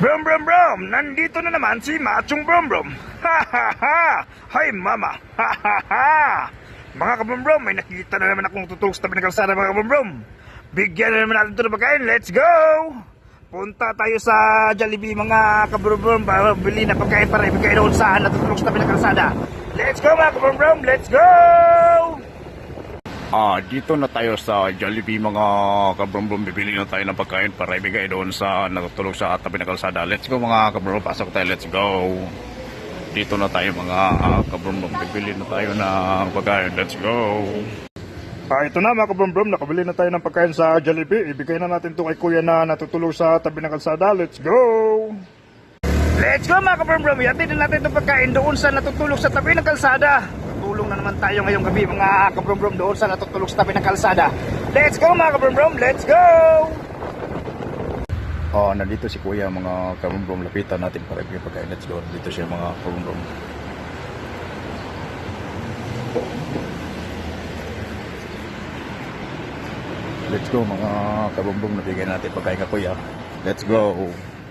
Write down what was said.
Brum brum brum! Nandito na naman si Machong Brum Brum! Ha ha ha! Hi mama! Ha ha ha! Mga kabrum brum, may nakita na naman akong tutulog sa tabi ng kalsada mga kabrum brum! Bigyan na naman natin ito ng pagkain, let's go! Punta tayo sa Jollibee mga kabrum brum para bili na pagkain para ibigay doon sa natutulog sa tabi ng kalsada. Let's go mga kabrum brum, let's go! Ah, dito na tayo sa Jollibee mga kabrumbrum. Bibili na tayo ng pagkain para ibigay doon sa natutulog sa tabi ng kalsada. Let's go mga kabrumbrum. Pasok tayo, let's go. Dito na tayo mga uh. Bibili na tayo ng pagkain. Let's go. Ah, ito na mga kabrumbrum. Nakabili na tayo ng pagkain sa Jollibee. Ibigay na natin ito kay kuya na natutulog sa tabi ng kalsada. Let's go. Let's go mga kabrumbrum. Yatin na natin itong pagkain doon sa natutulog sa tabi ng kalsada. Tulong na naman tayo ngayong gabi mga kabrumbrum doon sa natutulog sa tabi ng kalsada. Let's go mga kabrumbrum. Let's go. Oh, nandito si Kuya mga kabrumbrum. Lapitan natin para ibigay pagkain. Let's go. Dito siya mga kabrumbrum. Let's go mga kabrumbrum. Nabigay natin pagkain ka Kuya. Let's go.